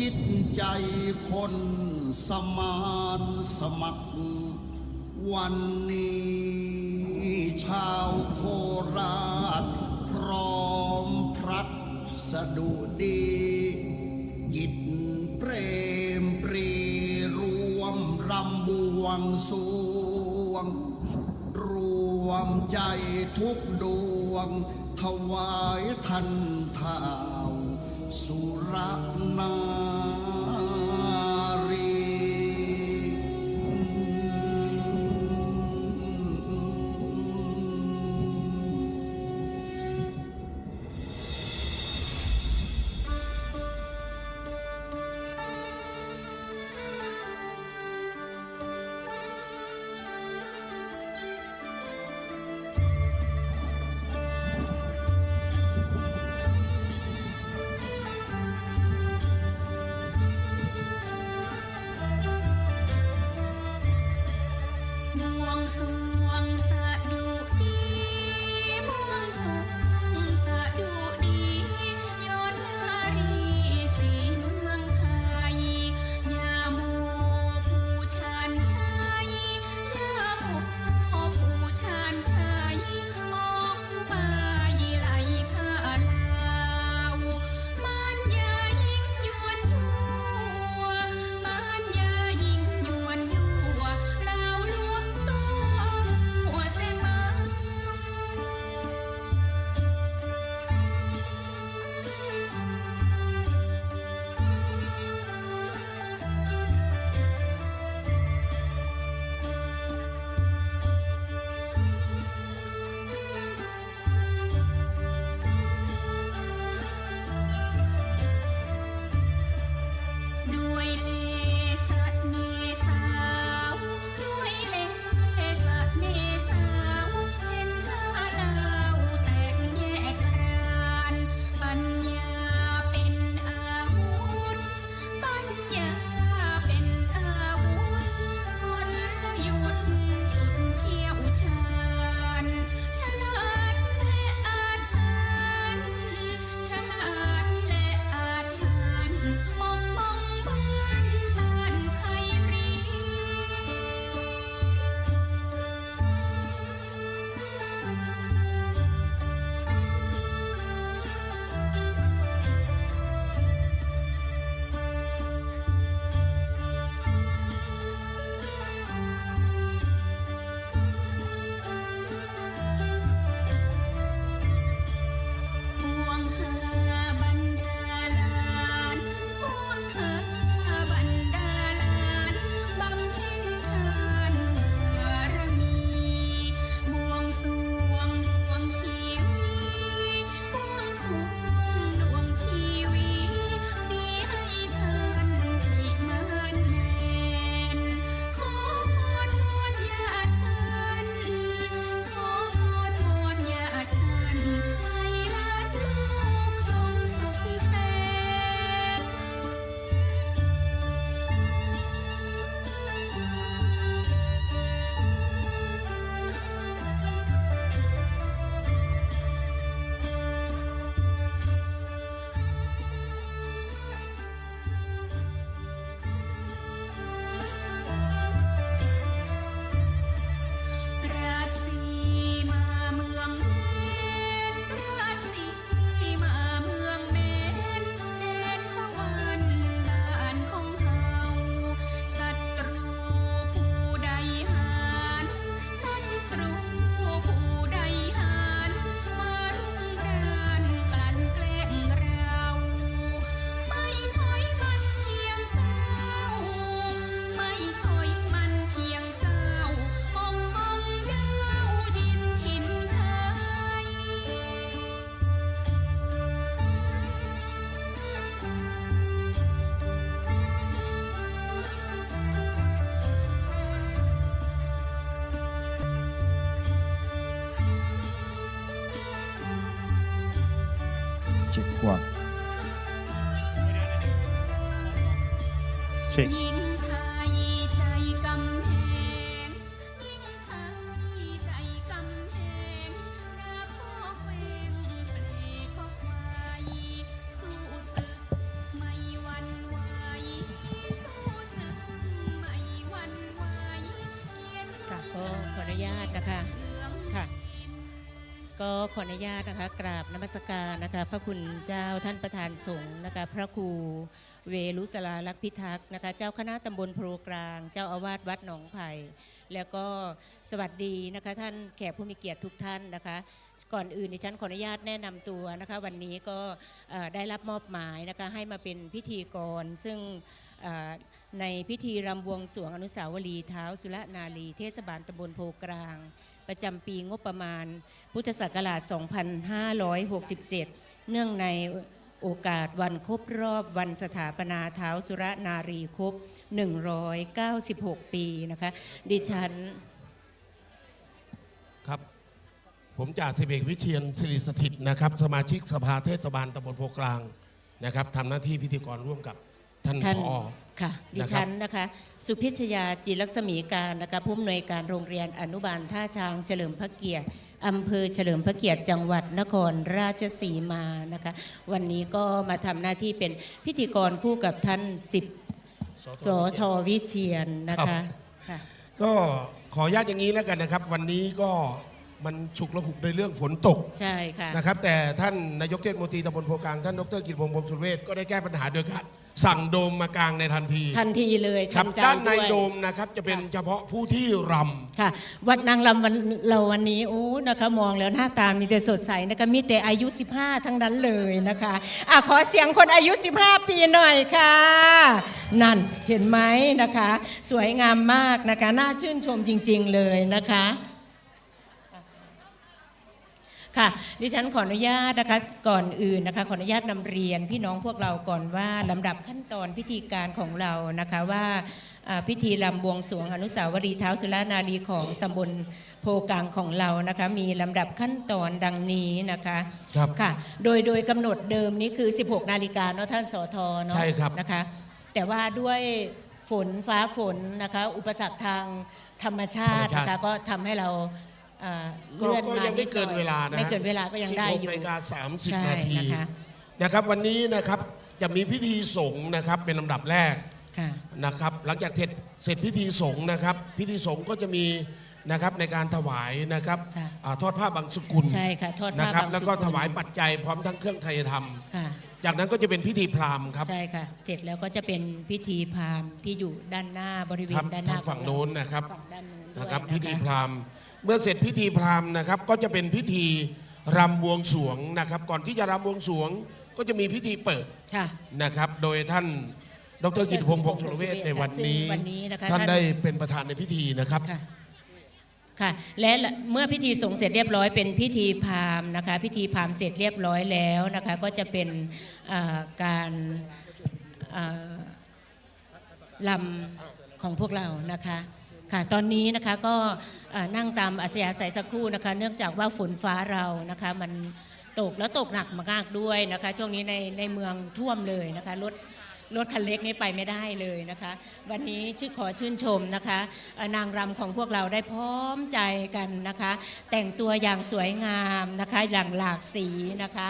จิตใจคนสมานสมัคร วันนี้ชาวโคราช พร้อมพรัดสะดุดียิตเปรมปรีรวมรำบวงสวง รวมใจทุกดวง ถวายทันทา Sura na. ขียนค่ะก็ขออนุญาตนะคะค่ะ ก็ขออนุญาตนะคะกราบนมัสการนะคะพระคุณเจ้าท่านประธานสงฆ์นะคะพระครูเวลุสลาลักษ์พิทักษ์นะคะเจ้าคณะตำบลโพกลาง เจ้าอาวาสวัดหนองไผ่แล้วก็สวัสดีนะคะท่านแขกผู้มีเกียรติทุกท่านนะคะก่อนอื่นดิฉันขออนุญาตแนะนำตัวนะคะ วันนี้ก็ได้รับมอบหมายนะคะให้มาเป็นพิธีกร ซึ่งในพิธีรำบวงสวงอนุสาวรีย์เท้าสุรนารีเทศบาลตำบลโพกลาง ประจำปีงบประมาณ พุทธศักราช 2567 เนื่องในโอกาสวันครบรอบวันสถาปนาเท้าสุรนารีครบ 196 ปีนะคะ ดิฉัน ครับ ผมจ่าสิบเอกวิเชียนสิริสถิตนะครับ สมาชิกสภาเทศบาลตำบลโพกลางนะครับทำหน้าที่พิธีกรร่วมกับ ท่านท่านผอ ค่ะดิฉันนะคะ สุพิชยาจิตรลักษมีการนะคะผู้อำนวยการโรงเรียนอนุบาลท่าช้างเฉลิมพระเกียรติอำเภอเฉลิมพระเกียรติจังหวัดนครราชสีมานะคะ วันนี้ก็มาทำหน้าที่เป็นพิธีกรคู่กับท่านสิบสทวิเชียนนะคะค่ะก็ขออนุญาตอย่างนี้แล้วกันนะครับ วันนี้ก็มันฉุกระหุกในเรื่องฝนตกใช่ค่ะนะครับ แต่ท่านนายกเทศมนตรีตำบลโพกลางท่านดรกิตพงศ์พงศ์สุรเวชก็ได้แก้ปัญหาโดยการ สั่งโดมมากลางในทันทีทันทีเลยครับทัใจด้านในวย โดมนะครับจะเป็นค่ะเฉพาะผู้ที่รำ ค่ะวัดนางลำวันเราวันนี้โอ้นะคะมองแล้วหน้าตามีแต่สดใสนะคะมีแต่อายุ 15 ทั้งนั้นเลยนะคะอะขอเสียงคนอายุ 15 ปีหน่อยค่ะ นั่นเห็นไหมนะคะ สวยงามมากนะคะ น่าชื่นชมจริง ๆ เลยนะคะ ค่ะ ดิฉันขออนุญาตนะคะก่อนอื่นนะคะขออนุญาตนำเรียนพี่น้องพวกเราก่อนว่าลำดับขั้นตอนพิธีการของเรานะคะว่าอ่าพิธีรำบวงสรวงอนุสาวรีย์เท้าสุรนารีของตำบลโพกลางของเรานะคะมีลำดับขั้นตอนดังนี้นะคะครับค่ะโดยโดยกำหนดเดิมนี้คือ 16 นาฬิกาเนาะท่านสอทอเนาะใช่ครับนะคะแต่ว่าด้วยฝนฟ้าฝนนะคะอุปสรรคทางธรรมชาติธรรมชาตินะคะก็ทำให้เรา อ่าก็เลื่อนก็มายังไม่เกินเวลานะไม่เกินเวลาก็ยังได้อยู่ 16นาฬิกาสามสิบใช่นาทีนะคะ นะครับ วันนี้นะครับจะมีพิธีสงฆ์นะครับเป็นลำดับแรก ค่ะ นะครับหลังจากเสร็จเสร็จพิธีสงฆ์นะครับ พิธีสงฆ์ก็จะมีนะครับในการถวายนะครับค่ะอาทอดผ้าบางสกุลใช่ค่ะทอดนะผ้าครับบางแล้วก็สุกุลถวายปัจจัยพร้อมทั้งเครื่องไทยธรรม ค่ะ จากนั้นก็จะเป็นพิธีพราหมณ์ครับ ใช่ค่ะ เสร็จแล้วก็จะเป็นพิธีพราหมณ์ที่อยู่ด้านหน้าบริเวครัณบด้านหน้าทางฝั่งขอเราโน้นนะครับ ฝั่งด้านนู้นด้วยนะครับนะพิธีคะพราหมณ์ เมื่อเสร็จพิธีพราหมณ์นะครับ ก็จะเป็นพิธีรำบวงสรวงนะครับ ก่อนที่จะรำบวงสรวง ก็จะมีพิธีเปิดค่ะ นะครับ โดยท่านดรกิติพงศ์พงศ์สุรเวชในวันนี้ซึ่งวันนี้นะคะท่านท่าน ได้เป็นประธานในพิธีนะครับ ค่ะค่ะ และเมื่อพิธีสงฆ์เสร็จเรียบร้อยเป็นพิธีพราหมณ์นะคะ พิธีพราหมณ์เสร็จเรียบร้อยแล้วนะคะ ก็จะเป็นอ่าการอ่าลำของพวกเรานะคะ ค่ะตอนนี้นะคะก็นั่งตามอัจฉริยะสายสักครู่นะคะ เนื่องจากว่าฝนฟ้าเรานะคะมันตกแล้วตกหนักมากด้วยนะคะ ช่วงนี้ในในเมืองท่วมเลยนะคะรถรถคันเล็กนี่ไปไม่ได้เลยนะคะ วันนี้ชื่อขอชื่นชมนะคะ นางรำของพวกเราได้พร้อมใจกันนะคะ แต่งตัวอย่างสวยงามนะคะอย่างหลากสีนะคะ